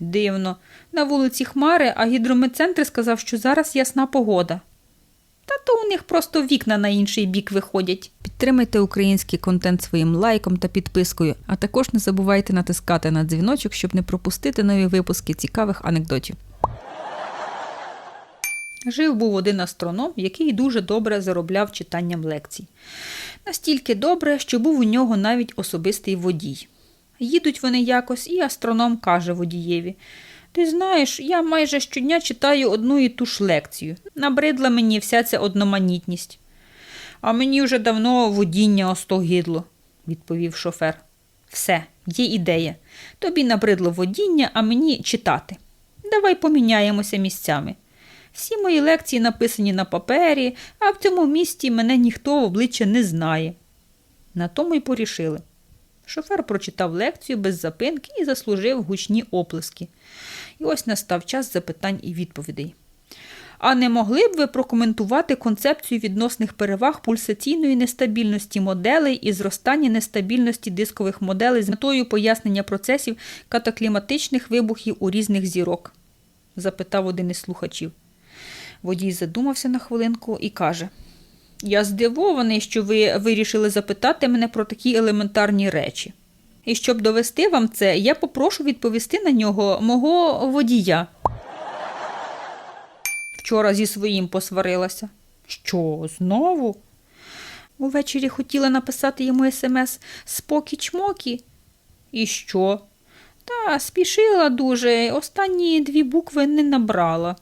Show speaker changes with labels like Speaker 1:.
Speaker 1: Дивно. На вулиці Хмари, а гідрометцентр сказав, що зараз ясна погода. Та то у них просто вікна на інший бік виходять. Підтримайте український контент своїм лайком та підпискою, а також не забувайте натискати на дзвіночок, щоб не пропустити нові випуски цікавих анекдотів. Жив був один астроном, який дуже добре заробляв читанням лекцій. Настільки добре, що був у нього навіть особистий водій. Їдуть вони якось, і астроном каже водієві: Ти знаєш, я майже щодня читаю одну і ту ж лекцію. Набридла мені вся ця одноманітність. А мені вже давно водіння остогидло, відповів шофер. Все, є ідея. Тобі набридло водіння, а мені читати. Давай поміняємося місцями. Всі мої лекції написані на папері, а в цьому місті мене ніхто в обличчя не знає. На тому й порішили. Шофер прочитав лекцію без запинки і заслужив гучні оплески. І ось настав час запитань і відповідей. А не могли б ви прокоментувати концепцію відносних переваг пульсаційної нестабільності моделей і зростання нестабільності дискових моделей з метою пояснення процесів катакліматичних вибухів у різних зірок? запитав один із слухачів. Водій задумався на хвилинку і каже: Я здивований, що ви вирішили запитати мене про такі елементарні речі. І щоб довести вам це, я попрошу відповісти на нього мого водія. Вчора зі своїм посварилася. Що, знову? Увечері хотіла написати йому смс спокі-чмокі. І що? Та спішила дуже, останні дві букви не набрала.